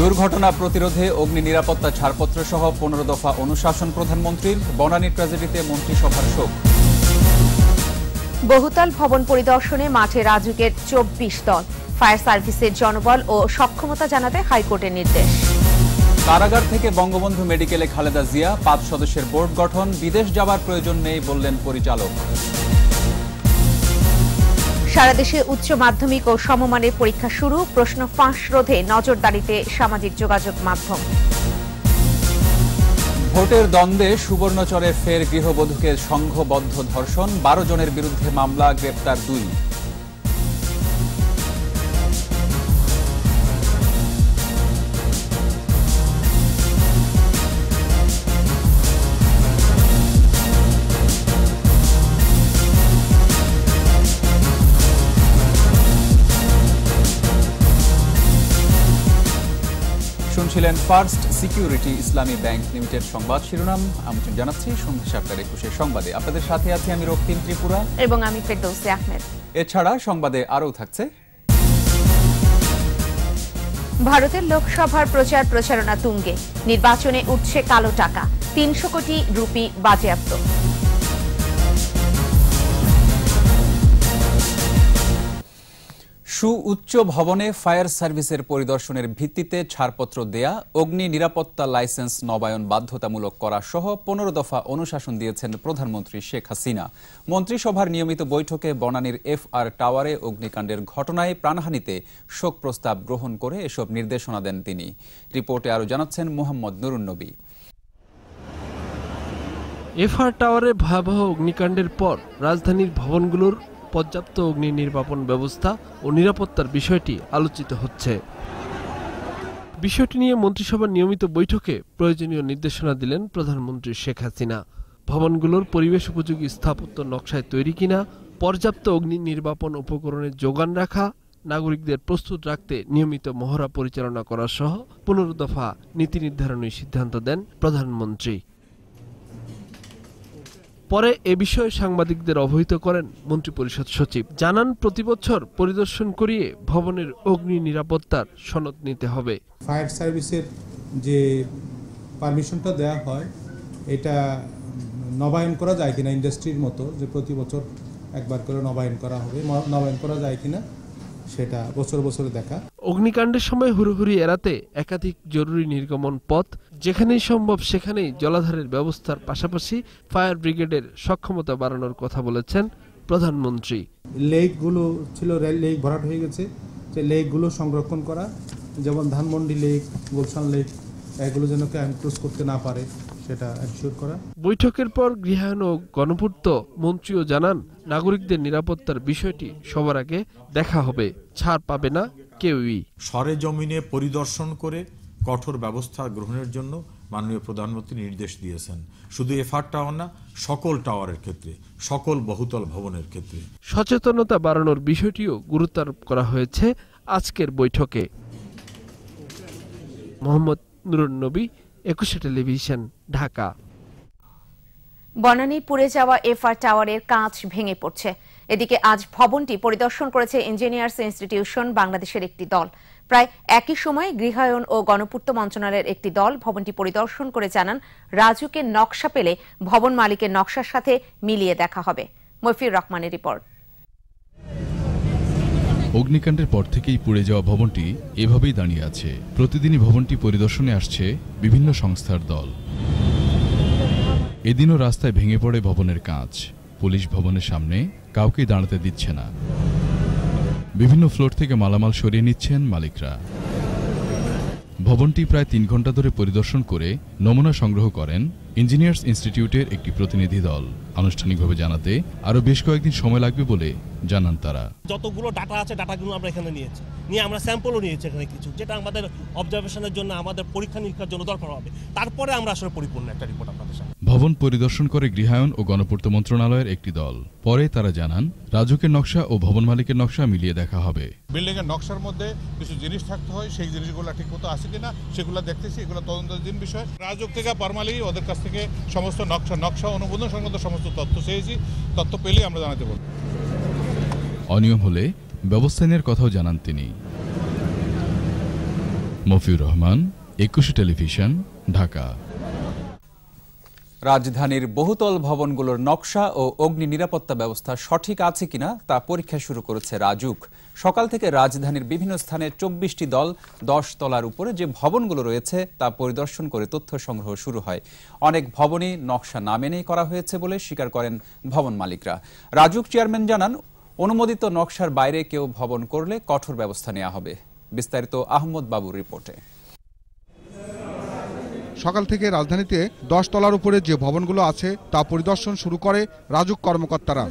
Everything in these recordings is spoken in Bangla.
দুর্ঘটনা প্রতিরোধে অগ্নি নিরাপত্তা ছাড়পত্র সহ পনেরো দফা অনুশাসন প্রধানমন্ত্রীর বনানী ট্র্যাজেডিতে মন্ত্রিসভার শোক। বহুতল ভবন পরিদর্শনে মাঠে রাজুকের চব্বিশ দল। ফায়ার সার্ভিসের জনবল ও সক্ষমতা জানাতে হাইকোর্টের নির্দেশ। কারাগার থেকে বঙ্গবন্ধু মেডিকেলে খালেদা জিয়া পাঁচ সদস্যের বোর্ড গঠন বিদেশ যাবার প্রয়োজন নেই বললেন পরিচালক। সারা দেশে উচ্চ মাধ্যমিক ও সমমানের পরীক্ষা শুরু। প্রশ্ন ফাঁস রোধে নজরদারিতে সামাজিক যোগাযোগ মাধ্যম। ভোটের দ্বন্দ্বে সুবর্ণচরে ফের গৃহবধূকে সংঘবদ্ধ ধর্ষণ। বারো জনের বিরুদ্ধে মামলা, গ্রেপ্তার দুই। শুনছিলেন first security Islami bank limited সংবাদ শিরোনাম। আমন্ত্রণ জানাচ্ছি সন্ধ্যা সাতটার একুশের সংবাদে। আপনাদের সাথে আছি আমি রক্তিম ত্রিপুরা। এবং আমি ফেরদৌসি আহমেদ। এছাড়া সংবাদে আরও থাকছে। ভারতের লোকসভার প্রচার প্রচারণা তুঙ্গে। নির্বাচনে উঠছে কালো টাকা। তিনশো কোটি রুপি বাজেয়াপ্ত। সুউচ্চ ভবনে ফায়ার সার্ভিসের পরিদর্শনের ভিত্তিতে ছাড়পত্র দেয়া, অগ্নি নিরাপত্তা লাইসেন্স নবায়ন বাধ্যতামূলক করা সহ পনেরো দফা অনুশাসন দিয়েছেন প্রধানমন্ত্রী শেখ হাসিনা। মন্ত্রিসভার নিয়মিত বৈঠকে বনানীর এফ আর টাওয়ারে অগ্নিকাণ্ডের ঘটনায় প্রাণহানিতে শোক প্রস্তাব গ্রহণ করে এসব নির্দেশনা দেন তিনি। রিপোর্টে আরও জানাচ্ছেন মোহাম্মদ নুরুন্নবী এফআর টাওয়ারে ভয়াবহ অগ্নিকাণ্ডের পর রাজধানীর ভবনগুলোর পর্যাপ্ত অগ্নি নির্বাপন ব্যবস্থা ও নিরাপত্তার বিষয়টি আলোচিত হচ্ছে। বিষয়টি নিয়ে মন্ত্রিসভার নিয়মিত বৈঠকে প্রয়োজনীয় নির্দেশনা দিলেন প্রধানমন্ত্রী শেখ হাসিনা। ভবনগুলোর পরিবেশ উপযোগী স্থাপত্য নকশায় তৈরি কিনা, পর্যাপ্ত অগ্নি নির্বাপন উপকরণের যোগান রাখা, নাগরিকদের প্রস্তুত রাখতে নিয়মিত মহড়া পরিচালনা করা সহ পনেরো দফা নীতি নির্ধারণী সিদ্ধান্ত দেন প্রধানমন্ত্রী। পরে এ বিষয়ে সাংবাদিকদের অবহিত করেন মন্ত্রিপরিষদ সচিব। জানান প্রতিবছর পরিদর্শন করিয়ে ভবনের অগ্নি নিরাপত্তার সনদ নিতে হবে। ফায়ার সার্ভিসের যে পারমিশনটা দেওয়া হয়, এটা নবায়ন করা যায় কিনা, ইন্ডাস্ট্রির মতো যে প্রতি বছর একবার করে নবায়ন করা হবে, নবায়ন করা যায় কিনা সেটা বছর বছরে দেখা। অগ্নিকাণ্ডের সময় হুড়োহুড়ি এড়াতে একাধিক জরুরি নির্গমন পথ যেখানেই সম্ভব সেখানেই জলাধারের ব্যবস্থার পাশাপাশি ফায়ার ব্রিগেডের সক্ষমতা বাড়ানোর কথা বলেছেন প্রধানমন্ত্রী। লেকগুলো ছিল রেল লেক ভরাট হয়ে গেছে। যে লেকগুলো সংরক্ষণ করা যেমন ধানমন্ডি লেক গুলশান লেক এগুলো যেন ক্যাম্পোজ করতে না পারে। সেটা এনশিওর করা। বৈঠকের পর গৃহায়ণ ও গণপূর্ত মন্ত্রীও জানান নাগরিকদের নিরাপত্তার বিষয়টি সবার আগে দেখা হবে ছাড় পাবে না কেউই। সরেজমিনে পরিদর্শন করে কঠোর ব্যবস্থা গ্রহণের জন্য মাননীয় প্রধানমন্ত্রী নির্দেশ দিয়েছেন। শুধু এফআর টাওয়ার না সকল টাওয়ারের ক্ষেত্রে সকল বহুতল ভবনের ক্ষেত্রে। সচেতনতা বাড়ানোর বিষয়টিও গুরুত্বারোপ করা হয়েছে আজকের বৈঠকে। মোহাম্মদ নুরুন নবী একুশে টেলিভিশন, ঢাকা। বনানীর পুড়ে যাওয়া এফআর টাওয়ারের কাঁচ ভেঙে পড়ছে। এদিকে আজ ভবনটি পরিদর্শন করেছে ইঞ্জিনিয়ার্স ইনস্টিটিউশন বাংলাদেশের একটি দল। প্রায় একই সময় গৃহায়ন ও গণপূর্ত মন্ত্রণালয়ের একটি দল ভবনটি পরিদর্শন করে জানান, রাজুকে নকশা পেলে ভবন মালিকের নকশার সাথে মিলিয়ে দেখা হবে। মফির রহমানের রিপোর্ট। অগ্নিকাণ্ডের পর থেকেই পুড়ে যাওয়া ভবনটি এভাবেই দাঁড়িয়ে আছে। প্রতিদিনই ভবনটি পরিদর্শনে আসছে বিভিন্ন সংস্থার দল। এদিনও রাস্তায় ভেঙে পড়ে ভবনের কাঁচ। পুলিশ ভবনের সামনে কাউকেই দাঁড়াতে দিচ্ছে না। বিভিন্ন ফ্লোর থেকে মালামাল সরিয়ে নিচ্ছেন মালিকরা। ভবনটি প্রায় তিন ঘণ্টা ধরে পরিদর্শন করে নমুনা সংগ্রহ করেন ইঞ্জিনিয়ার্স ইনস্টিটিউটের একটি প্রতিনিধি দল আনুষ্ঠানিকভাবে জানাতে আরও বেশ কয়েকদিন সময় লাগবে বলে জানান তারা। যতগুলো ডাটা আছে ডাটাগুলো আমরা এখানে নিয়েছি। নিয়ে আমরা স্যাম্পলও নিয়েছি এখানে কিছু যেটা আমাদের অবজারভেশনের জন্য আমাদের পরীক্ষা নিরীক্ষার জন্য দরকার হবে। তারপরে আমরা আসলে পরিপূর্ণ একটা রিপোর্ট আপনাদের সামনে। ভবন পরিদর্শন করে গৃহায়ন ও গণপূর্ত মন্ত্রণালয়ের একটি দল। পরে তারা জানান রাজুকের নকশা ও ভবন মালিকের নকশা মিলিয়ে দেখা হবে। বিল্ডিং এর নকশার মধ্যে কিছু জিনিস থাকতে হয় সেই জিনিসগুলো ঠিক মতো আছে কিনা সেগুলো দেখতেছি এগুলো তদন্তের দিন বিষয়। রাজুক থেকে পারমালি ওদের কাছ থেকে সমস্ত নকশা নকশা অনুমোদন সংক্রান্ত সমস্ত তথ্য চেয়েছি। তথ্য পেলেই আমরা জানাতে পারব। অনিয়ম হলে ব্যবস্থা নেওয়ার কথাও জানান তিনি। মফিউর রহমান একুশে টেলিভিশন ঢাকা। রাজধানীর বহুতল ভবনগুলোর নকশা ও অগ্নি নিরাপত্তা ব্যবস্থা সঠিক আছে কিনা তা পরীক্ষা শুরু করেছে রাজুক। সকাল থেকে রাজধানীর বিভিন্ন স্থানে চব্বিশটি দল দশ তলার উপরে যে ভবনগুলো রয়েছে তা পরিদর্শন করে তথ্য সংগ্রহ শুরু হয়। অনেক ভবনই নকশা না মেনেই করা হয়েছে বলে স্বীকার করেন ভবন মালিকরা। রাজুক চেয়ারম্যান জানান, অনুমোদিত নকশার বাইরে কেউ ভবন করলে কঠোর ব্যবস্থা নেওয়া হবে। বিস্তারিত আহমদ বাবুর রিপোর্টে। সকাল থেকে রাজধানীতে দশ তলার উপরে যে ভবনগুলো আছে তা পরিদর্শন শুরু করে রাজুক কর্মকর্তারা।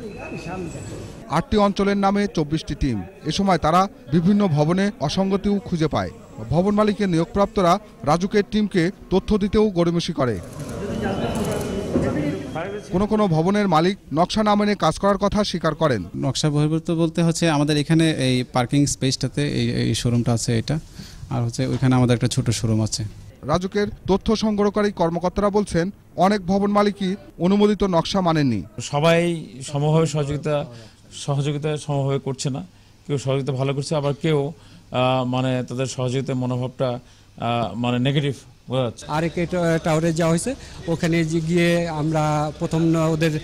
আটটি অঞ্চলের নামে চব্বিশটি টিম। এ সময় তারা বিভিন্ন ভবনে অসঙ্গতিও খুঁজে পায়। ভবন মালিকের নিয়োগপ্রাপ্তরা রাজুকের টিমকে তথ্য দিতেও গড়িমসি করে। কোনো কোনো ভবনের মালিক নকশা না মেনে কাজ করার কথা স্বীকার করেন। নকশা বহির্ভূত বলতে হচ্ছে আমাদের এখানে এই পার্কিং স্পেসটাতে এই এই শোরুমটা আছে এটা। আর হচ্ছে ওইখানে আমাদের একটা ছোট শোরুম আছে। রাজুকের তথ্য সংগ্রহকারী কর্মকর্তারা বলছেন, অনেক ভবন মালিকই অনুমোদিত নকশা মানেননি। সবাই সমভাবে সহযোগিতা সহযোগিতা সমভাবে করছে না। কেউ সহযোগিতা ভালো করছে, আবার কেউ মানে তাদের সহযোগিতার মনোভাবটা মানে নেগেটিভ আরেক টাওয়ারে যাওয়া হয়েছে। ওখানে যে গিয়ে আমরা প্রথম ন- ওদের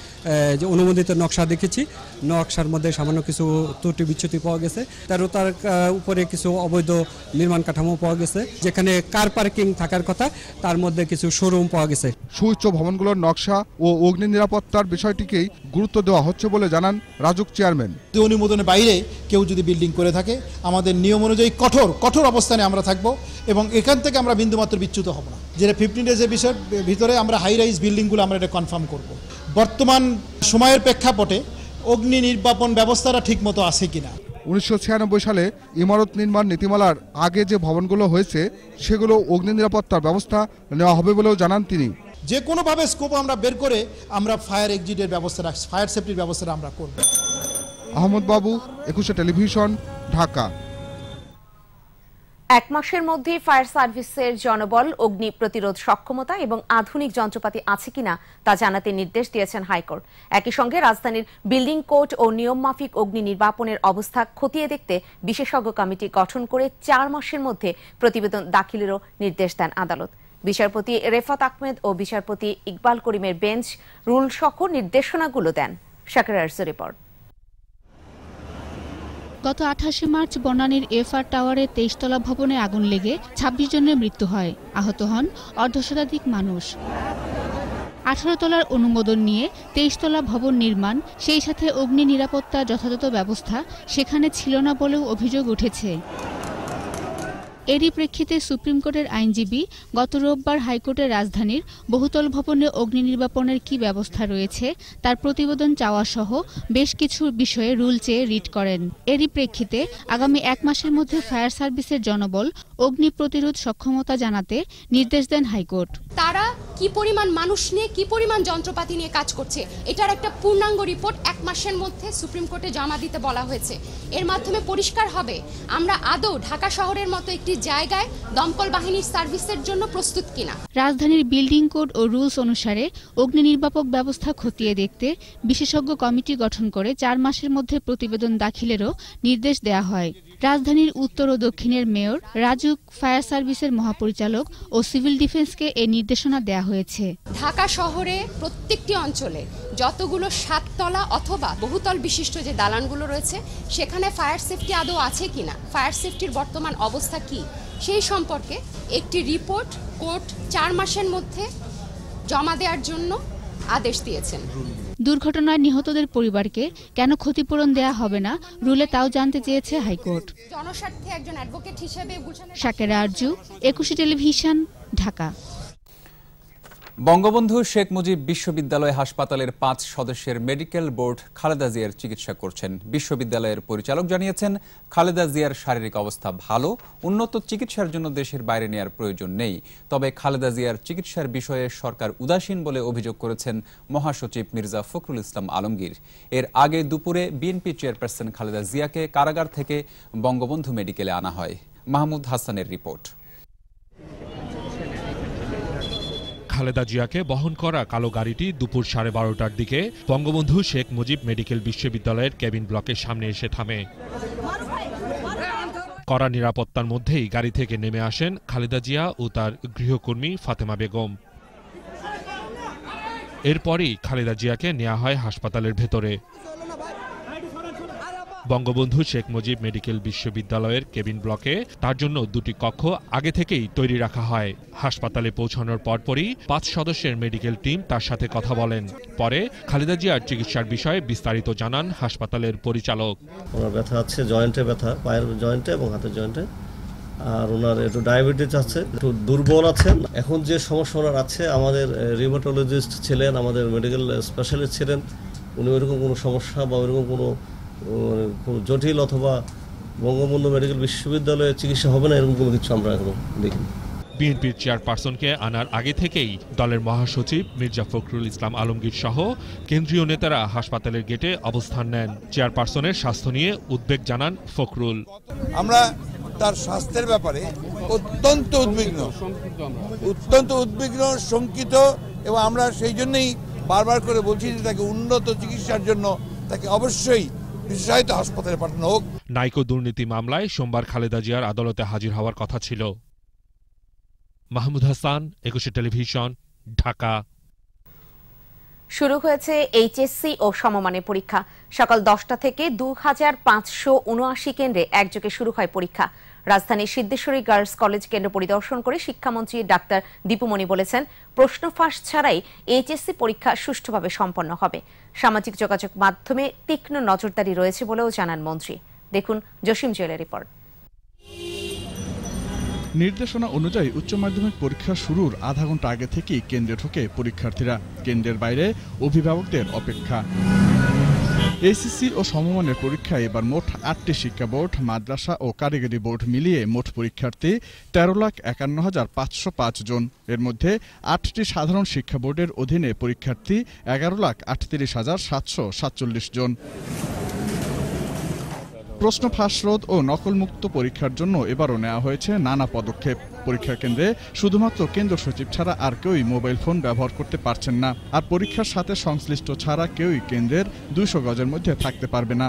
যে অনুমোদিত নকশা দেখেছি। নকশার মধ্যে সামান্য কিছু ত্রুটি বিচ্যুতি পাওয়া গেছে। তারও তার উপরে কিছু অবৈধ নির্মাণ কাঠামো পাওয়া গেছে। যেখানে কার পার্কিং থাকার কথা তার মধ্যে কিছু শোরুম পাওয়া গেছে। সুউচ্চ ভবনগুলোর নকশা ও অগ্নি নিরাপত্তার বিষয়টিকেই গুরুত্ব দেওয়া হচ্ছে বলে জানান রাজুক চেয়ারম্যান। অনুমোদনের বাইরে কেউ যদি বিল্ডিং করে থাকে আমাদের নিয়ম অনুযায়ী কঠোর কঠোর অবস্থানে আমরা থাকব এবং এখান থেকে আমরা বিন্দুমাত্র বিচ্যুত হব না। যেটা ফিফটিন ডেজের বিষয়ের ভিতরে আমরা হাই রাইজ বিল্ডিংগুলো আমরা এটা কনফার্ম করব। বর্তমান সময়ের প্রেক্ষাপটে অগ্নি নির্বাপন ব্যবস্থাটা ঠিকমতো আছে কিনা। উনিশশো ছিয়ানব্বই সালে ইমারত নির্মাণ নীতিমালার আগে যে ভবনগুলো হয়েছে সেগুলো অগ্নি নিরাপত্তার ব্যবস্থা নেওয়া হবে বলেও জানান তিনি। যে কোনোভাবে স্কোপ আমরা বের করে আমরা ফায়ার এক্সিটের ব্যবস্থা ফায়ার সেফটির ব্যবস্থাটা আমরা করব। আহমদ বাবু একুশে টেলিভিশন ঢাকা। এক মাসের মধ্যে ফায়ার সার্ভিসের জনবল, অগ্নি প্রতিরোধ সক্ষমতা এবং আধুনিক যন্ত্রপাতি আছে কিনা তা জানাতে নির্দেশ দিয়েছেন হাইকোর্ট। একই সঙ্গে রাজধানীর বিল্ডিং কোড ও নিয়ম মাফিক অগ্নি নির্বাপনের অবস্থা খতিয়ে দেখতে বিশেষজ্ঞ কমিটি গঠন করে চার মাসের মধ্যে প্রতিবেদন দাখিলেরও নির্দেশ দেন আদালত। বিচারপতি রেফাত আহমেদ ও বিচারপতি ইকবাল করিমের বেঞ্চ রুল সহ নির্দেশনাগুলো দেন। শাকেরার্স রিপোর্ট। গত আঠাশে মার্চ বনানীর এফআর টাওয়ারে তেইশতলা ভবনে আগুন লেগে ২৬ জনের মৃত্যু হয়। আহত হন অর্ধশতাধিক মানুষ। আঠারো তলার অনুমোদন নিয়ে তেইশতলা ভবন নির্মাণ, সেই সাথে অগ্নি নিরাপত্তা যথাযথ ব্যবস্থা সেখানে ছিল না বলেও অভিযোগ উঠেছে। এরই প্রেক্ষিতে সুপ্রিম কোর্টের আইনজীবী গত রোববার হাইকোর্টের রাজধানীর বহুতল ভবনে অগ্নি নির্বাপনের কি ব্যবস্থা রয়েছে তার প্রতিবেদন চাওয়া সহ বেশ কিছু বিষয়ে রুল চেয়ে রিট করেন। এরই প্রেক্ষিতে আগামী এক মাসের মধ্যে ফায়ার সার্ভিসের জনবল অগ্নি প্রতিরোধ সক্ষমতা জানাতে নির্দেশ দেন হাইকোর্ট। তারা কি পরিমাণ মানুষ নিয়ে, কি পরিমাণ যন্ত্রপাতি নিয়ে কাজ করছে, এটার একটা পূর্ণাঙ্গ রিপোর্ট এক মাসের মধ্যে সুপ্রিম কোর্টে জমা দিতে বলা হয়েছে। এর মাধ্যমে পরিষ্কার হবে, আমরা আদৌ ঢাকা শহরের মতো একটি জায়গায় দমকল বাহিনীর সার্ভিসের জন্য প্রস্তুত কিনা। রাজধানীর বিল্ডিং কোড ও রুলস অনুসারে অগ্নি নির্বাপক ব্যবস্থা খতিয়ে দেখতে বিশেষজ্ঞ কমিটি গঠন করে চার মাসের মধ্যে প্রতিবেদন দাখিলেরও নির্দেশ দেয়া হয়। রাজধানীর উত্তর ও দক্ষিণের মেয়র রাজুক ফায়ার সার্ভিসের মহাপরিচালক ও সিভিল ডিফেন্সকে এই নির্দেশনা দেয়া হয়েছে। ঢাকা শহরে প্রত্যেকটি অঞ্চলে যতগুলো সাততলা অথবা বহুতল বিশিষ্ট যে দালানগুলো রয়েছে, সেখানে ফায়ার সেফটি আদৌ আছে কিনা, ফায়ার সেফটির বর্তমান অবস্থা কি, সেই সম্পর্কে একটি রিপোর্ট কোর্ট চার মাসের মধ্যে জমা দেওয়ার জন্য আদেশ দিয়েছেন। দুর্ঘটনায় নিহতদের পরিবারকে কেন ক্ষতিপূরণ দেয়া হবে না রুলে তাও জানতে চেয়েছে হাইকোর্ট। জনস্বার্থে একজন অ্যাডভোকেট হিসেবে শাকেরা আরজু একুশে টেলিভিশন ঢাকা। বঙ্গবন্ধু শেখ মুজিব বিশ্ববিদ্যালয় হাসপাতালের পাঁচ সদস্যের মেডিকেল বোর্ড খালেদা জিয়ার চিকিৎসা করছেন। বিশ্ববিদ্যালয়ের পরিচালক জানিয়েছেন, খালেদা জিয়ার শারীরিক অবস্থা ভালো, উন্নত চিকিৎসার জন্য দেশের বাইরে নেয়ার প্রয়োজন নেই। তবে খালেদা জিয়ার চিকিৎসার বিষয়ে সরকার উদাসীন বলে অভিযোগ করেছেন মহাসচিব মির্জা ফখরুল ইসলাম আলমগীর। এর আগে দুপুরে বিএনপি চেয়ারপারসন খালেদা জিয়াকে কারাগার থেকে বঙ্গবন্ধু মেডিকেলে আনা হয়। মাহমুদ হাসানের রিপোর্ট। খালেদা জিয়াকে বহন করা কালো গাড়িটি দুপুর সাড়ে বারোটার দিকে বঙ্গবন্ধু শেখ মুজিব মেডিকেল বিশ্ববিদ্যালয়ের কেবিন ব্লকের সামনে এসে থামে। কড়া নিরাপত্তার মধ্যেই গাড়ি থেকে নেমে আসেন খালেদা জিয়া ও তার গৃহকর্মী ফাতেমা বেগম। এরপরই খালেদা জিয়াকে নেওয়া হয় হাসপাতালের ভেতরে। বঙ্গবন্ধু শেখ মুজিব মেডিকেল বিশ্ববিদ্যালয়ের কেবিন ব্লকে তার জন্য দুটি কক্ষ আগে থেকেই তৈরি রাখা হয়। হাসপাতালে পৌঁছানোর পরপরই পাঁচ সদস্যের মেডিকেল টিম তার সাথে কথা বলেন। পরে খালেদা জিয়ার চিকিৎসার বিষয়ে বিস্তারিত জানান হাসপাতালের পরিচালক। ওনার ব্যথা আছে, জয়েন্টে ব্যথা, পায়ের জয়েন্টে এবং হাতের জয়েন্টে। আর ওনার একটু ডায়াবেটিস আছে, একটু দুর্বল আছেন। এখন যে সমস্যা ওনার আছে, আমাদের রিমাটোলজিস্ট ছিলেন, আমাদের মেডিকেল স্পেশালিস্ট ছিলেন। উনি ওইরকম কোনো সমস্যা বা ওইরকম কোনো কোনো জটিল অথবা বঙ্গবন্ধু মেডিকেল বিশ্ববিদ্যালয়ে চিকিৎসা হবে না এরকম কোনো কিছু আমরা এখনও দেখিনি। বিএনপির চেয়ারপারসনকে আনার আগে থেকেই দলের মহাসচিব মির্জা ফখরুল ইসলাম আলমগীর সহ কেন্দ্রীয় নেতারা হাসপাতালের গেটে অবস্থান নেন। চেয়ারপারসনের স্বাস্থ্য নিয়ে উদ্বেগ জানান ফখরুল। আমরা তার স্বাস্থ্যের ব্যাপারে অত্যন্ত উদ্বিগ্ন অত্যন্ত উদ্বিগ্ন শঙ্কিত এবং আমরা সেই জন্যই বারবার করে বলছি যে তাকে উন্নত চিকিৎসার জন্য তাকে অবশ্যই বিশেষায়িত হাসপাতালে পাঠানো হোক নাইকো দুর্নীতি মামলায় সোমবার খালেদা জিয়ার আদালতে হাজির হওয়ার কথা ছিল। মাহমুদ হাসান একুশে টেলিভিশন ঢাকা। শুরু হয়েছে এইচএসসি ও সমমানের পরীক্ষা। সকাল দশটা থেকে দু হাজার পাঁচশো উনআশি কেন্দ্রে একযোগে শুরু হয় পরীক্ষা। রাজধানীর সিদ্ধেশ্বরী গার্লস কলেজ কেন্দ্র পরিদর্শন করে শিক্ষামন্ত্রী ডাক্তার দীপুমণি বলেছেন, প্রশ্ন ফাঁস ছাড়াই এইচএসসি পরীক্ষা সুষ্ঠুভাবে সম্পন্ন হবে। সামাজিক যোগাযোগ মাধ্যমে তীক্ষ্ণ নজরদারি রয়েছে বলেও জানান মন্ত্রী। দেখুন জসিম জুয়েলের রিপোর্ট। নির্দেশনা অনুযায়ী উচ্চ মাধ্যমিক পরীক্ষা শুরুর আধা ঘণ্টা আগে থেকেই কেন্দ্রে ঢোকে পরীক্ষার্থীরা। কেন্দ্রের বাইরে অভিভাবকদের অপেক্ষা। এসিসি ও সমমানের পরীক্ষায় এবার মোট আটটি শিক্ষা বোর্ড, মাদ্রাসা ও কারিগরি বোর্ড মিলিয়ে মোট পরীক্ষার্থী তেরো লাখ একান্ন হাজার পাঁচশো পাঁচ জন। এর মধ্যে আটটি সাধারণ শিক্ষা বোর্ডের অধীনে পরীক্ষার্থী এগারো লাখ আটত্রিশ হাজার সাতশো সাতচল্লিশ জন। প্রশ্ন ফাঁস রোধ ও নকলমুক্ত পরীক্ষার জন্য এবারও নেওয়া হয়েছে নানা পদক্ষেপ। পরীক্ষা কেন্দ্রে শুধুমাত্র কেন্দ্র সচিব ছাড়া আর কেউই মোবাইল ফোন ব্যবহার করতে পারছেন না। আর পরীক্ষার সাথে সংশ্লিষ্ট ছাড়া কেউই কেন্দ্রের দুইশো গজের মধ্যে থাকতে পারবে না।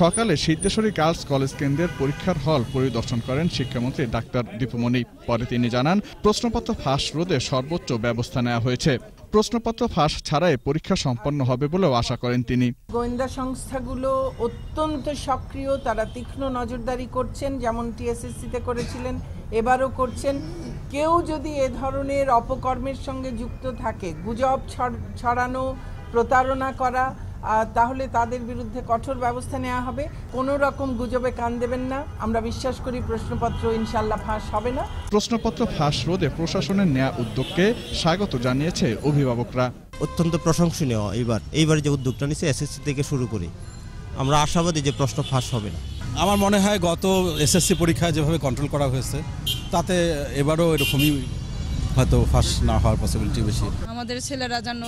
সকালে সিদ্ধেশ্বরী গার্লস কলেজ কেন্দ্রের পরীক্ষার হল পরিদর্শন করেন শিক্ষামন্ত্রী ডাক্তার দীপুমণি। পরে তিনি জানান, প্রশ্নপত্র ফাঁস রোধে সর্বোচ্চ ব্যবস্থা নেওয়া হয়েছে। প্রশ্নপত্র ফাঁস ছাড়াই পরীক্ষা সম্পন্ন হবে বলেও আশা করেন তিনি। গোয়েন্দা সংস্থাগুলো অত্যন্ত সক্রিয়, তারা তীক্ষ্ণ নজরদারি করছেন, যেমন টিএসএসসিতে করেছিলেন, এবারও করছেন। কেউ যদি এ ধরনের অপকর্মের সঙ্গে যুক্ত থাকে, গুজব ছড়ানো, প্রতারণা করা তাহলে তাদের বিরুদ্ধে কঠোর ব্যবস্থা নেওয়া হবে। কোনো রকম গুজবে কান দেবেন না। আমরা বিশ্বাস করি প্রশ্নপত্র ইনশাল্লাহ ফাঁস হবে না। প্রশ্নপত্র ফাঁস রোধে প্রশাসনের নেওয়া উদ্যোগকে স্বাগত জানিয়েছে অভিভাবকরা। অত্যন্ত প্রশংসনীয় এইবার। এইবার যে উদ্যোগটা নিচ্ছে এসএসসি থেকে শুরু করে। আমরা আশাবাদী যে প্রশ্ন ফাঁস হবে না। আমার মনে হয় গত এসএসসি পরীক্ষায় যেভাবে কন্ট্রোল করা হয়েছে তাতে এবারও এরকমই হয়তো ফাঁস না হওয়ার পসিবিলিটি বেশি। আমাদের ছেলেরা যেন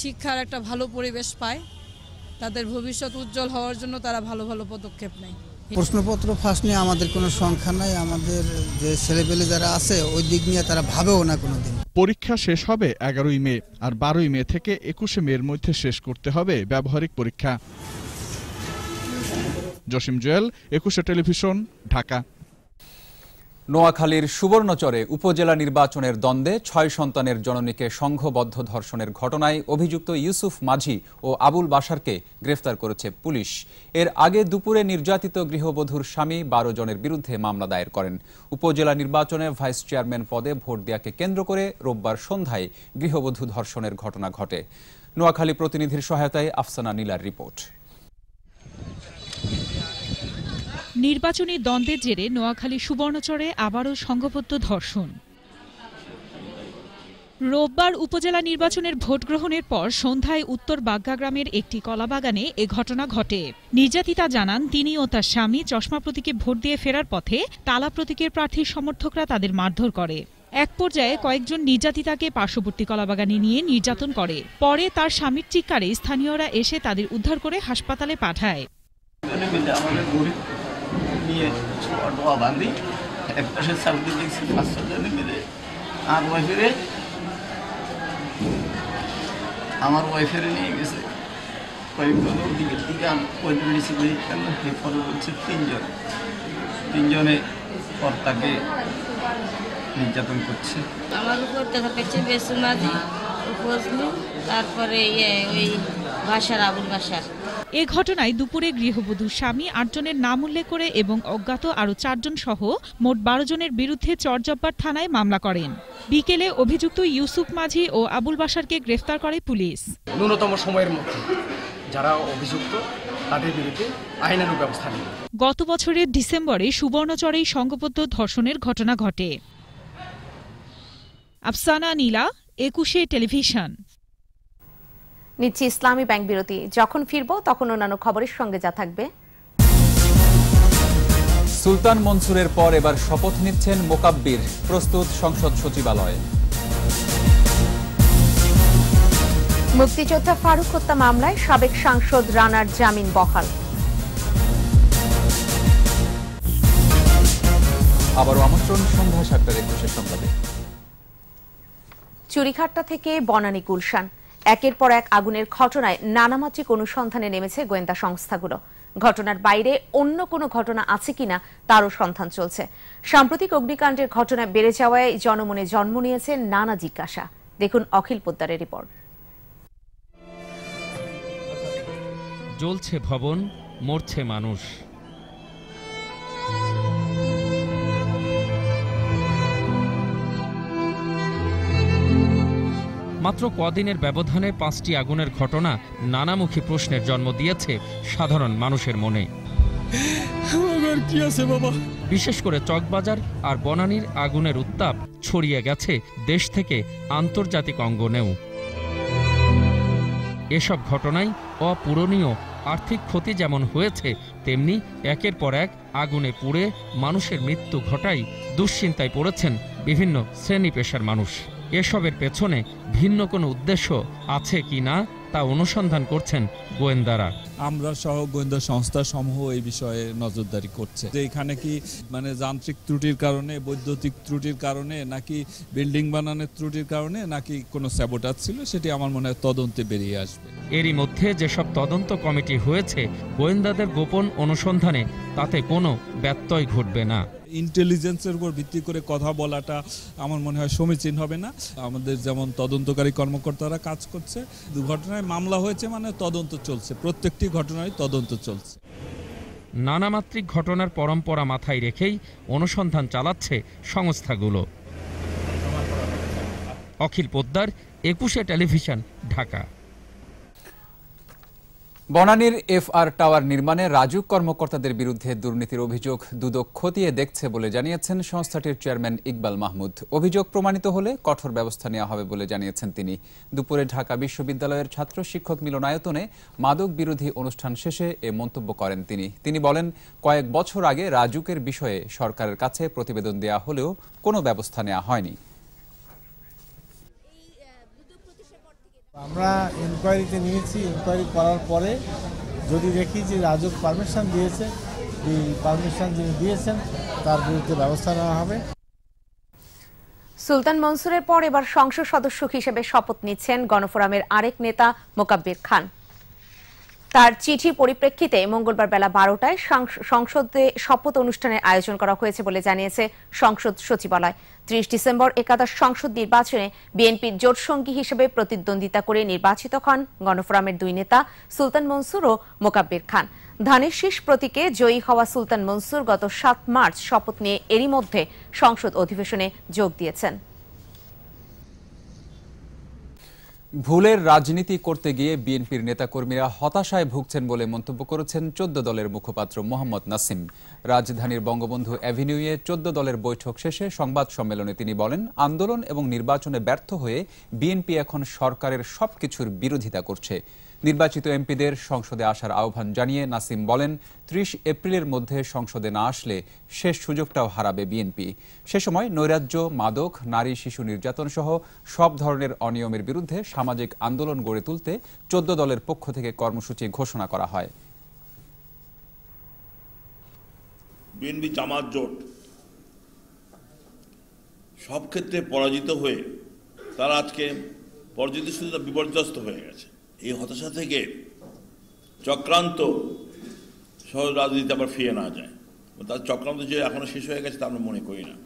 শিক্ষার একটা ভালো পরিবেশ পায়। তাদের ভবিষ্যৎ উজ্জ্বল হওয়ার জন্য তারা ভালো ভালো পদক্ষেপ নেয়। প্রশ্নপত্র ফাঁস নিয়ে আমাদের কোনো সংখ্যা নাই আমাদের যে ছেলেপেলে যারা আছে ওই দিক নিয়ে তারা ভাবেও না কোনো দিন পরীক্ষা শেষ হবে এগারোই মে আর বারোই মে থেকে একুশে মের মধ্যে শেষ করতে হবে ব্যবহারিক পরীক্ষা। জসিম জুয়েল একুশে টেলিভিশন ঢাকা। নোয়াখালীর সুবর্ণচরে উপজেলা নির্বাচনের দ্বন্দ্বে ছয় সন্তানের জননীকে সংঘবদ্ধ ধর্ষণের ঘটনায় অভিযুক্ত ইউসুফ মাঝি ও আবুল বাসারকে গ্রেফতার করেছে পুলিশ। এর আগে দুপুরে নির্যাতিত গৃহবধূর স্বামী বারো জনের বিরুদ্ধে মামলা দায়ের করেন। উপজেলা নির্বাচনে ভাইস চেয়ারম্যান পদে ভোট দেওয়াকে কেন্দ্র করে রোববার সন্ধ্যায় গৃহবধূ ধর্ষণের ঘটনা ঘটে। নোয়াখালী প্রতিনিধির সহায়তায় আফসানা নীলার রিপোর্ট। নির্বাচনী দ্বন্দ্বের জেরে নোয়াখালী সুবর্ণচরে আবারও সংঘবদ্ধ ধর্ষণ। রোববার উপজেলা নির্বাচনের ভোট গ্রহণের পর সন্ধ্যায় উত্তর বাগ্গা গ্রামের একটি কলাবাগানে এ ঘটনা ঘটে। নির্যাতিতা জানান তিনি ও তার স্বামী চশমা প্রতীকে ভোট দিয়ে ফেরার পথে তালা প্রতীকের প্রার্থীর সমর্থকরা তাদের মারধর করে। এক পর্যায়ে কয়েকজন নির্যাতিতাকে পার্শ্ববর্তী কলাবাগানে নিয়ে নির্যাতন করে। পরে তার স্বামীর চিৎকারে স্থানীয়রা এসে তাদের উদ্ধার করে হাসপাতালে পাঠায়। নিয়ে ডোয়া বাঁধি এক পাশে সাউদি দেখছি পাঁচ ছজনে মিলে আর ওয়াইফেরে আমার ওয়াইফেরে নিয়ে গেছে। কয়েকজন ওদিকের দিকে ওই মেডিসিন কেন পরে বলছে তিনজন। তিনজনে কর্তাকে নির্যাতন করছে। আমার উপর দেখা করছে বেসুমাদি ফজলু তারপরে ইয়ে ওই বাসার আবুল বাসার। এ ঘটনায় দুপুরে গৃহবধূ স্বামী আটজনের নাম উল্লেখ করে এবং অজ্ঞাত আরও চারজন সহ মোট বারো জনের বিরুদ্ধে চরজব্বার থানায় মামলা করেন। বিকেলে অভিযুক্ত ইউসুফ মাঝি ও আবুল বাসারকে গ্রেফতার করে পুলিশ। ন্যূনতম সময়ের মধ্যে যারা অভিযুক্ত তাদের বিরুদ্ধে আইনানুগ ব্যবস্থা নেবে গত বছরের ডিসেম্বরে সুবর্ণচরেই সংঘবদ্ধ ধর্ষণের ঘটনা ঘটে। আফসানা নীলা একুশে টেলিভিশন। নিচ্ছি ইসলামী ব্যাংক বিরতি। যখন ফিরবো তখন অন্যান্য খবরের সঙ্গে যা থাকবে। সুলতান মনসুরের পর এবার শপথ নিচ্ছেন মোকাব্বির প্রস্তুত সংসদ সচিবালয়। মুক্তিযোদ্ধা ফারুক হত্যা মামলায় সাবেক সাংসদ রানার জামিন বহাল। আবারও আমন্ত্রণ সন্ধ্যা সাতটার একুশের সংবাদে। চুরিঘাট্টা থেকে বনানী গুলশান। একের পর এক আগুনের ঘটনায় নানামাত্রিক অনুসন্ধানে নেমেছে গোয়েন্দা সংস্থাগুলো। ঘটনার বাইরে অন্য কোনো ঘটনা আছে কিনা তারও সন্ধান চলছে। সাম্প্রতিক অগ্নিকাণ্ডের ঘটনা বেড়ে যাওয়ায় জনমনে জন্ম নিয়েছে নানা জিজ্ঞাসা। দেখুন অখিল পোদ্দারের রিপোর্ট। জ্বলছে ভবন, মরছে মানুষ। মাত্র কদিনের ব্যবধানে পাঁচটি আগুনের ঘটনা নানামুখী প্রশ্নের জন্ম দিয়েছে সাধারণ মানুষের মনে। কি আছে বাবা? বিশেষ করে চকবাজার আর বনানীর আগুনের উত্তাপ ছড়িয়ে গেছে দেশ থেকে আন্তর্জাতিক অঙ্গনেও। এসব ঘটনায় অপূরণীয় আর্থিক ক্ষতি যেমন হয়েছে তেমনি একের পর এক আগুনে পুড়ে মানুষের মৃত্যু ঘটাই দুশ্চিন্তায় পড়েছেন বিভিন্ন শ্রেণি পেশার মানুষ। এসবের পেছনে ভিন্ন কোনো উদ্দেশ্য আছে কি না তা অনুসন্ধান করছেন গোয়েন্দারা। আমরা সহ গোয়েন্দা সংস্থা সমূহ এই বিষয়ে নজরদারি করছে। যে এখানে কি মানে যান্ত্রিক ত্রুটির কারণে বৈদ্যুতিক ত্রুটির কারণে নাকি বিল্ডিং বানানোর ত্রুটির কারণে নাকি কোনো স্যাবোটাজ ছিল সেটি আমার মনে হয় তদন্তে বেরিয়ে আসবে। এরই মধ্যে যেসব তদন্ত কমিটি হয়েছে গোয়েন্দাদের গোপন অনুসন্ধানে তাতে কোনো ব্যত্যয় ঘটবে না। ইন্টেলিজেন্সের উপর ভিত্তি করে কথা বলাটা আমার মনে হয় সমীচীন হবে না। আমাদের যেমন তদন্তকারী কর্মকর্তারা কাজ করছে দুর্ঘটনায় মামলা হয়েছে মানে তদন্ত চলছে। প্রত্যেকটি ঘটনায় তদন্ত চলছে। নানামাত্রিক ঘটনার পরম্পরা মাথায় রেখেই অনুসন্ধান চালাচ্ছে সংস্থাগুলো। অখিল পোদ্দার, একুশে টেলিভিশন, ঢাকা। বনানীর এফআর টাওয়ার নির্মাণে রাজুক কর্মকর্তাদের বিরুদ্ধে দুর্নীতির অভিযোগ দুদক খতিয়ে দেখছে বলে জানিয়েছেন সংস্থাটির চেয়ারম্যান ইকবাল মাহমুদ। অভিযোগ প্রমাণিত হলে কঠোর ব্যবস্থা নেওয়া হবে বলে জানিয়েছেন তিনি। দুপুরে ঢাকা বিশ্ববিদ্যালয়ের ছাত্র শিক্ষক মিলনায়তনে মাদক বিরোধী অনুষ্ঠান শেষে এ মন্তব্য করেন তিনি। তিনি বলেন, কয়েক বছর আগে রাজুকের বিষয়ে সরকারের কাছে প্রতিবেদন দেয়া হলেও কোনো ব্যবস্থা নেওয়া হয়নি। আমরা ইনকোয়ারিতে নিয়েছি ইনকোয়ারি করার পরে যদি দেখি যে রাজক পারমিশন দিয়েছে, এই পারমিশন যিনি দিয়েছেন, তার বিরুদ্ধে ব্যবস্থা নেওয়া হবে। সুলতান মনসুরের পর এবার সংসদ সদস্য হিসেবে শপথ নিচ্ছেন গণফোরামের আরেক নেতা মোকাব্বির খান। তার চিঠি পরিপ্রেক্ষিতে মঙ্গলবার বেলা বারোটায় সংসদে শপথ অনুষ্ঠানের আয়োজন করা হয়েছে বলে জানিয়েছে সংসদ সচিবালয়। ত্রিশ ডিসেম্বর একাদশ সংসদ নির্বাচনে বিএনপির জোটসঙ্গী হিসেবে প্রতিদ্বন্দ্বিতা করে নির্বাচিত হন গণফোরামের দুই নেতা সুলতান মনসুর ও মোকাব্বির খান। ধানের শীষ প্রতীকে জয়ী হওয়া সুলতান মনসুর গত সাত মার্চ শপথ নিয়ে এরই মধ্যে সংসদ অধিবেশনে যোগ দিয়েছেন। ভুলের রাজনীতি করতে গিয়ে বিএনপির নেতাকর্মীরা হতাশায় ভুগছেন বলে মন্তব্য করেছেন চোদ্দ দলের মুখপাত্র মোহাম্মদ নাসিম। রাজধানীর বঙ্গবন্ধু অ্যাভিনিউয়ে চোদ্দ দলের বৈঠক শেষে সংবাদ সম্মেলনে তিনি বলেন, আন্দোলন এবং নির্বাচনে ব্যর্থ হয়ে বিএনপি এখন সরকারের সবকিছুর বিরোধিতা করছে। নির্বাচিত এমপিদের সংসদে আসার আহ্বান জানিয়ে নাসিম বলেন, ত্রিশ এপ্রিলের মধ্যে সংসদে না আসলে শেষ সুযোগটাও হারাবে বিএনপি। সে সময় নৈরাজ্য, মাদক, নারী, শিশু নির্যাতন সহ সব ধরনের অনিয়মের বিরুদ্ধে সামাজিক আন্দোলন গড়ে তুলতে চোদ্দ দলের পক্ষ থেকে কর্মসূচি ঘোষণা করা হয়। বিএনপি জামাত জোট সব ক্ষেত্রে পরাজিত হয়ে তারা আজকে শুধু বিপর্যস্ত হয়ে গেছে। এই হতাশা থেকে চক্রান্ত সহজ রাজনীতি আবার ফিরে না যায়। তার চক্রান্ত যে এখনও শেষ হয়ে গেছে তা আমরা মনে করি না।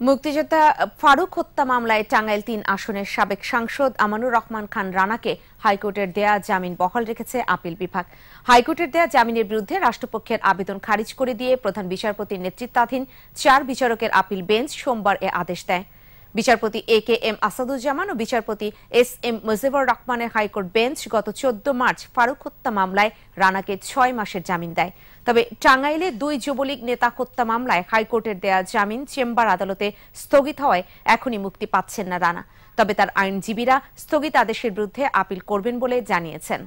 মুক্তিযোদ্ধা ফারুক হত্যা মামলায় টাঙ্গাইল তিন আসনের সাবেক সাংসদ আমানুর রহমান খান রানাকে হাইকোর্টের দেয়া জামিন বহাল রেখেছে আপিল বিভাগ। হাইকোর্টের দেয়া জামিনের বিরুদ্ধে রাষ্ট্রপক্ষের আবেদন খারিজ করে দিয়ে প্রধান বিচারপতির নেতৃত্বাধীন চার বিচারকের আপিল বেঞ্চ সোমবার এ আদেশ দেয়। বিচারপতি এ কে এম আসাদুজ্জামান ও বিচারপতি এস এম মুজিবুর রহমানের হাইকোর্ট বেঞ্চ গত চোদ্দ মার্চ ফারুক হত্যা মামলায় রানাকে ছয় মাসের জামিন দেয়। তবে টাঙ্গাইলে দুই যুবলীগ নেতা হত্যা মামলায় হাইকোর্টের দেয়া জামিন চেম্বার আদালতে স্থগিত হওয়ায় এখনই মুক্তি পাচ্ছেন না রানা। তবে তার আইনজীবীরা স্থগিত আদেশের বিরুদ্ধে আপিল করবেন বলে জানিয়েছেন।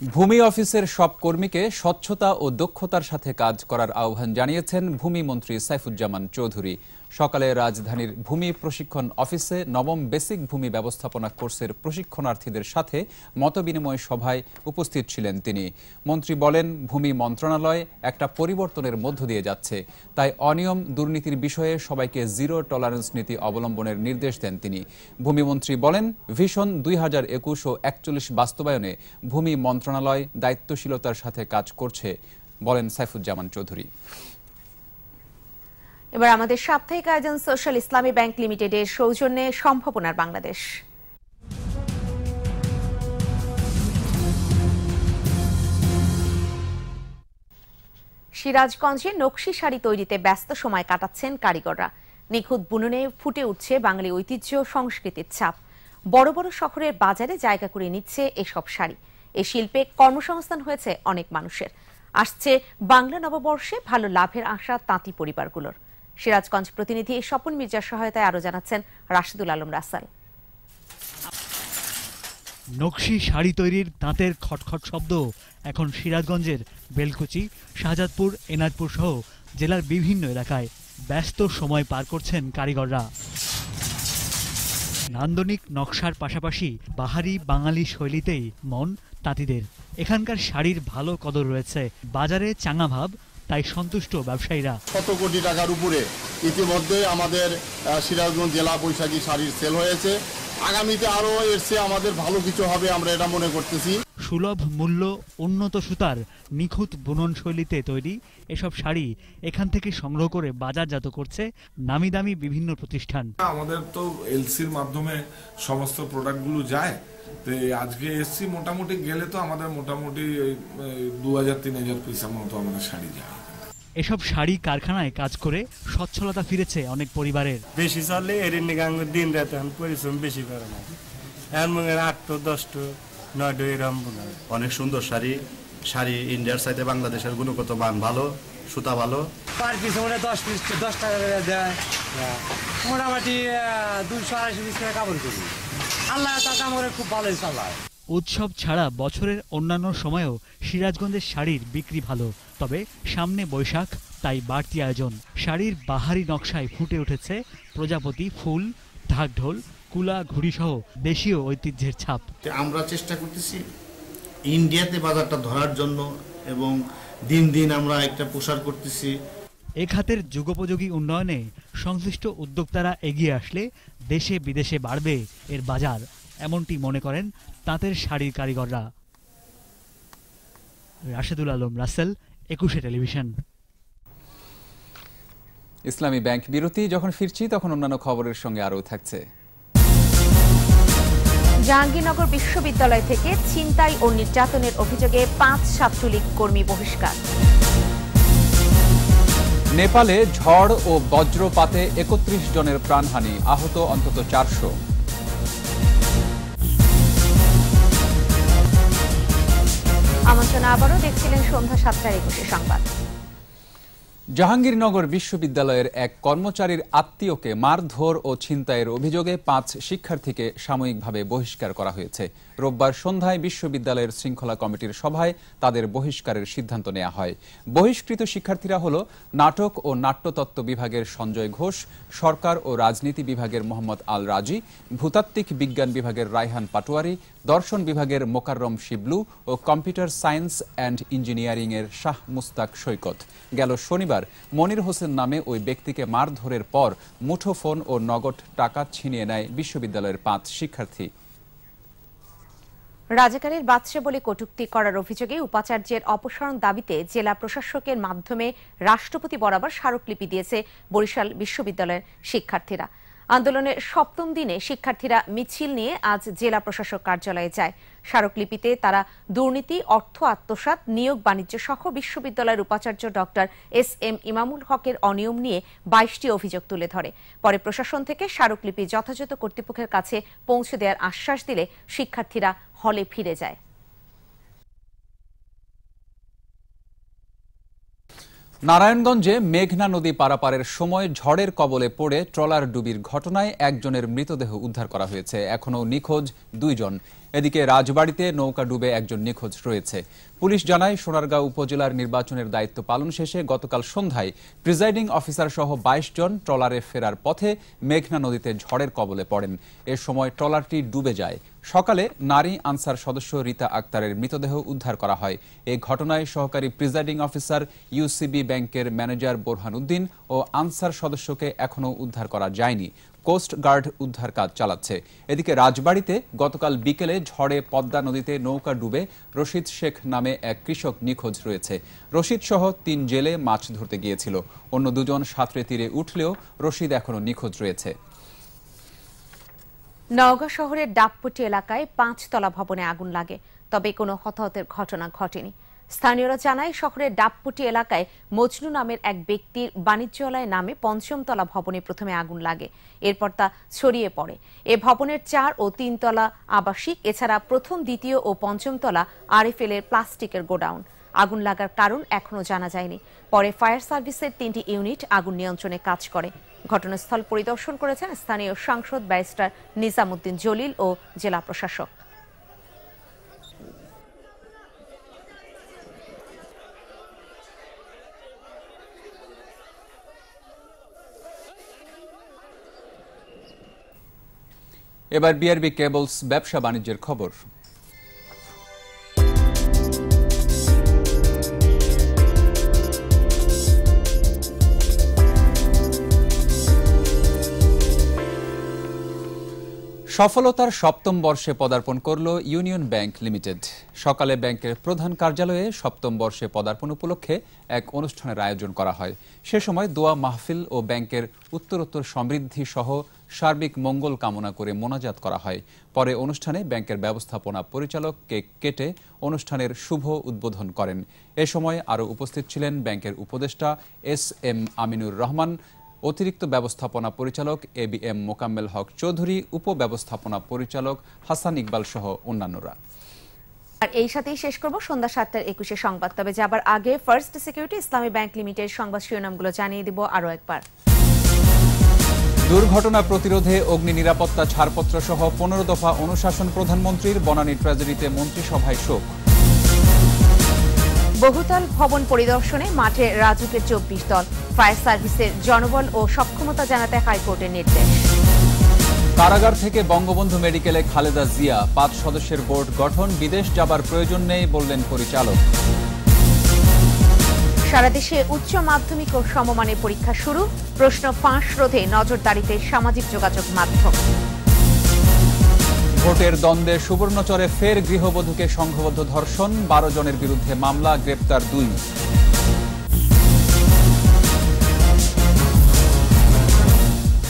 ভূমি অফিসের সব কর্মীকে স্বচ্ছতা ও দক্ষতার সাথে কাজ করার আহ্বান জানিয়েছেন ভূমি মন্ত্রী সাইফুজ্জামান চৌধুরী। সকালে রাজধানীর ভূমি প্রশিক্ষণ অফিসে নবম বেসিক ভূমি ব্যবস্থাপনা কোর্সের প্রশিক্ষণার্থীদের সাথে মতবিনিময় সভায় উপস্থিত ছিলেন তিনি। মন্ত্রী বলেন, ভূমি মন্ত্রণালয় একটা পরিবর্তনের মধ্য দিয়ে যাচ্ছে। তাই অনিয়ম দুর্নীতির বিষয়ে সবাইকে জিরো টলারেন্স নীতি অবলম্বনের নির্দেশ দেন তিনি। ভূমিমন্ত্রী বলেন, ভিশন দুই হাজার একুশ ও একচল্লিশ বাস্তবায়নে ভূমি মন্ত্রণালয় দায়িত্বশীলতার সাথে কাজ করছে, বলেন সাইফুজ্জামান চৌধুরী। এবার আমাদের সাপ্তাহিক আয়োজন সোশ্যাল ইসলামী ব্যাংক লিমিটেডের সৌজন্যে সম্ভাবনার বাংলাদেশ। সিরাজগঞ্জে নকশি শাড়ি তৈরিতে ব্যস্ত সময় কাটাচ্ছেন কারিগররা। নিখুঁত বুননে ফুটে উঠছে বাঙালি ঐতিহ্য সংস্কৃতির ছাপ। বড় বড় শহরের বাজারে জায়গা করে নিচ্ছে এসব শাড়ি। এ শিল্পে কর্মসংস্থান হয়েছে অনেক মানুষের। আসছে বাংলা নববর্ষে ভালো লাভের আশা তাঁতি পরিবারগুলোর। সিরাজগঞ্জ প্রতিনিধি স্বপন মির্জার সহায়তায় আরও জানাচ্ছেন রাশিদুল আলম রাসাল। নকশি শাড়ি তৈরির তাঁতের খটখট শব্দ এখন সিরাজগঞ্জের বেলকুচি, শাহজাদপুর এনাদপুর সহ জেলার বিভিন্ন এলাকায় ব্যস্ত সময় পার করছেন কারিগররা। নান্দনিক নকশার পাশাপাশি বাহারি বাঙালি শৈলীতেই মন তাঁতিদের। এখানকার শাড়ির ভালো কদর রয়েছে। বাজারে চাঙা ভাব তাই সন্তুষ্ট ব্যবসায়ীরা। শত কোটি টাকার উপরে ইতিমধ্যে আমাদের আহ, সিরাজগঞ্জ জেলা বৈশাখী শাড়ির সেল হয়েছে। আগামীতে আরও এর চেয়ে আমাদের ভালো কিছু হবে আমরা এটা মনে করতেছি। সুলভ মূল্য উন্নত সুতার নিখুঁত বুনন শৈলীতে তৈরি এসব শাড়ি এখান থেকে সংগ্রহ করে বাজারজাত করছে নামি দামি বিভিন্ন প্রতিষ্ঠান। আমাদের তো এলসির মাধ্যমে সমস্ত প্রোডাক্টগুলো যায়। তো আজকে এসছি মোটামুটি গেলে তো আমাদের মোটামুটি দু হাজার তিন হাজার পিসের মতো আমাদের শাড়ি যায়। এসব শাড়ি কারখানায় কাজ করে সচ্ছলতা ফিরেছে অনেক পরিবারের। বেশি চললে এর নিগাঙ্গ দিন রাত এখন পরিশ্রম বেশি করে না। এখন মনে হয় আটটো দশটো নয়টো এরকম বোনা অনেক সুন্দর শাড়ি। শাড়ি ইন্ডিয়ার সাইডে বাংলাদেশের গুণগত মান ভালো সুতা ভালো। পার পিস মনে দশ পিস দশ টাকা করে দেয়। মোটামুটি দুশো আড়াইশো পিস করে কাপড় করি আল্লাহ টাকা মনে খুব ভালোই চালায়। উৎসব ছাড়া বছরের অন্যান্য সময়েও সিরাজগঞ্জের শাড়ির বিক্রি ভালো। তবে সামনে বৈশাখ তাই বাড়তি আয়োজন। শাড়ির বাহারি নকশায় ফুটে উঠেছে প্রজাপতি ফুল ঢাকঢোল কুলা ঘুড়িসহ দেশীয় ঐতিহ্যের ছাপ। আমরা চেষ্টা করতেছি ইন্ডিয়াতে বাজারটা ধরার জন্য এবং দিন দিন আমরা একটা প্রসার করতেছি। এ খাতের যুগোপযোগী উন্নয়নে সংশ্লিষ্ট উদ্যোক্তারা এগিয়ে আসলে দেশে বিদেশে বাড়বে এর বাজার। এমনটি মনে করেন তাঁতের শাড়ির কারিগররা। রাশেদুল আলম রাসেল একুশে টেলিভিশন। ইসলামী ব্যাংক বিরতি যখন ফিরছি তখন অন্যান্য খবরের সঙ্গে আরও থাকছে। জাহাঙ্গীরনগর বিশ্ববিদ্যালয় থেকে ছিনতাই ও নির্যাতনের অভিযোগে পাঁচ ছাত্রলীগ কর্মী বহিষ্কার। নেপালে ঝড় ও বজ্রপাতে একত্রিশ জনের প্রাণহানি আহত অন্তত চারশো। আমন্ত্রণ দেখছিলেন সন্ধ্যা জাহাঙ্গীরনগর বিশ্ববিদ্যালয়ের এক কর্মচারীর আত্মীয়কে মারধর ও ছিনতাইয়ের অভিযোগে পাঁচ শিক্ষার্থীকে সাময়িকভাবে বহিষ্কার করা হয়েছে। রোববার সন্ধ্যায় বিশ্ববিদ্যালয়ের শৃঙ্খলা কমিটির সভায় তাদের বহিষ্কারের সিদ্ধান্ত নেওয়া হয়। বহিষ্কৃত শিক্ষার্থীরা হল নাটক ও নাট্যতত্ত্ব বিভাগের সঞ্জয় ঘোষ, সরকার ও রাজনীতি বিভাগের মোহাম্মদ আল রাজি, ভূতাত্ত্বিক বিজ্ঞান বিভাগের রায়হান পাটোয়ারি, দর্শন বিভাগের মোকাররম শিবলু ও কম্পিউটার সায়েন্স অ্যান্ড ইঞ্জিনিয়ারিং এর শাহ মুস্তাক সৈকত। গেল শনিবার মনির হোসেন নামে ওই ব্যক্তিকে মারধরের পর মুঠোফোন ও নগদ টাকা ছিনিয়ে নেয় বিশ্ববিদ্যালয়ের পাঁচ শিক্ষার্থী। রাজাকারের বাদশা বলে কটুক্তি করার অভিযোগে উপাচার্যের অপসারণ দাবিতে জেলা প্রশাসকের মাধ্যমে রাষ্ট্রপতি বরাবর স্মারকলিপি দিয়েছে বরিশাল বিশ্ববিদ্যালয়ের শিক্ষার্থীরা। আন্দোলনের সপ্তম দিনে শিক্ষার্থীরা মিছিল নিয়ে আজ জেলা প্রশাসক কার্যালয়ে যায়। স্মারকলিপিতে তারা দুর্নীতি, অর্থ আত্মসাৎ, নিয়োগ বাণিজ্য সহ বিশ্ববিদ্যালয়ের উপাচার্য ডক্টর এস এম ইমামুল হকের অনিয়ম নিয়ে বাইশটি অভিযোগ তুলে ধরে। পরে প্রশাসন থেকে স্মারকলিপি যথাযথ কর্তৃপক্ষের কাছে পৌঁছে দেওয়ার আশ্বাস দিলে শিক্ষার্থীরা হলে ফিরে যায়। নারায়ণগঞ্জে মেঘনা নদী পারাপারের সময় ঝড়ের কবলে পড়ে ট্রলার ডুবির ঘটনায় একজনের মৃতদেহ উদ্ধার করা হয়েছে। এখনও নিখোঁজ দুইজন। এদিকে রাজবাড়িতে নৌকা ডুবে একজন নিখোঁজ রয়েছে। পুলিশ জানায়, সোনারগাঁও উপজেলার নির্বাচনের দায়িত্ব পালন শেষে গতকাল সন্ধ্যায় প্রিজাইডিং অফিসার সহ বাইশ জন ট্রলারে ফেরার পথে মেঘনা নদীতে ঝড়ের কবলে পড়েন। এ সময় ট্রলারটি ডুবে যায়। সকালে নারী আনসার সদস্য রীতা আক্তারের মৃতদেহ উদ্ধার করা হয়। এই ঘটনায় সহকারী প্রিজাইডিং অফিসার ইউসিবি ব্যাংকের ম্যানেজার বোরহান উদ্দিন ও আনসার সদস্যকে এখনও উদ্ধার করা যায়নি। কোস্ট গার্ড উদ্ধার কাজ চালাচ্ছে। এদিকে রাজবাড়িতে গতকাল বিকেলে ঝড়ে পদ্মা নদীতে নৌকা ডুবে রশিদ শেখ নামে এক কৃষক নিখোঁজ রয়েছে। রশিদ সহ তিন জেলে মাছ ধরতে গিয়েছিল। অন্য দুজন সাঁতরে তীরে উঠলেও রশিদ এখনও নিখোঁজ রয়েছে। নওগাঁ শহরের ডাবপটি এলাকায় পাঁচতলা ভবনে আগুন লাগে, তবে কোনো হতাহতের ঘটনা ঘটেনি। স্থানীয়রা জানায়, শহরের ডাবপুটি এলাকায় মজনু নামের এক ব্যক্তির বাণিজ্যালয় নামে পঞ্চমতলা ভবনে প্রথমে আগুন লাগে, এরপর তা ছড়িয়ে পড়ে। এ ভবনের চার ও তিনতলা আবাসিক, এছাড়া প্রথম, দ্বিতীয় ও পঞ্চমতলা আরএফএল এর প্লাস্টিকের গোডাউন। আগুন লাগার কারণ এখনও জানা যায়নি। পরে ফায়ার সার্ভিসের তিনটি ইউনিট আগুন নিয়ন্ত্রণে কাজ করে। ঘটনাস্থল পরিদর্শন করেছেন স্থানীয় সাংসদ ব্যারিস্টার নিজামুদ্দিন জলিল ও জেলা প্রশাসক। এবার বিআরবি কেবলস ব্যবসা বাণিজ্যের খবর। সফলতার সপ্তম বর্ষে পদার্পণ করল ইউনিয়ন ব্যাংক লিমিটেড। সকালে ব্যাংকের প্রধান কার্যালয়ে সপ্তম বর্ষে পদার্পণ উপলক্ষে এক অনুষ্ঠানের আয়োজন করা হয়। সে সময় দোয়া মাহফিল ও ব্যাংকের উত্তরোত্তর সমৃদ্ধি সহ সার্বিক মঙ্গল কামনা করে মোনাজাত করা হয়। পরে অনুষ্ঠানে ব্যাংকের ব্যবস্থাপনা পরিচালক কেক কেটে অনুষ্ঠানের শুভ উদ্বোধন করেন। এ সময় আরও উপস্থিত ছিলেন ব্যাংকের উপদেষ্টা এস এম আমিনুর রহমান অতিরিক্ত ব্যবস্থাপনা পরিচালক A B M Mokammel Haque Chowdhury উপব্যবস্থাপনা পরিচালক হাসান ইকবাল সহ অন্যান্যরা। আর এই সাথেই শেষ করব সন্ধ্যা সাতটার একুশে সংবাদ। তবে যাবার আগে first security Islami bank limited সংবাদ শিরোনামগুলো জানিয়ে দিব আরও একবার। দুর্ঘটনা প্রতিরোধে অগ্নি নিরাপত্তা ছাড়পত্র সহ পনেরো দফা অনুশাসন প্রধানমন্ত্রীর বনানী ট্র্যাজেডিতে মন্ত্রিসভায় শোক। বহুতল ভবন পরিদর্শনে মাঠে রাজুকের চব্বিশ দল। ফায়ার সার্ভিসের জনবল ও সক্ষমতা জানাতে হাইকোর্টের নির্দেশ। কারাগার থেকে বঙ্গবন্ধু মেডিকেলে খালেদা জিয়া পাঁচ সদস্যের বোর্ড গঠন বিদেশ যাবার প্রয়োজন নেই বললেন পরিচালক। সারা দেশে উচ্চ মাধ্যমিক ও সমমানের পরীক্ষা শুরু। প্রশ্ন ফাঁস রোধে নজরদারিতে সামাজিক যোগাযোগ মাধ্যম। ভোটের দ্বন্দ্বে সুবর্ণচরে ফের গৃহবধূকে সংঘবদ্ধ ধর্ষণ বারো জনের বিরুদ্ধে মামলা গ্রেপ্তার দুই।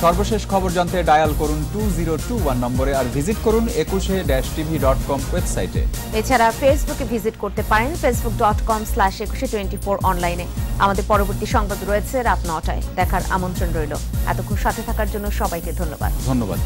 সর্বশেষ খবর জানতে ডায়াল করুন টু জিরো টু ওয়ান নম্বরে আর ভিজিট করুন একুশে ড্যাশ টিভি ডট কম ওয়েবসাইটে। এছাড়া ফেসবুকে ভিজিট করতে পারেন facebook dot com slash Ekushey twenty four অনলাইনে আমাদের পরবর্তী সংবাদ রয়েছে রাত নটায়। দেখার আমন্ত্রণ রইল। এতক্ষণ সাথে থাকার জন্য সবাইকে ধন্যবাদ। ধন্যবাদ।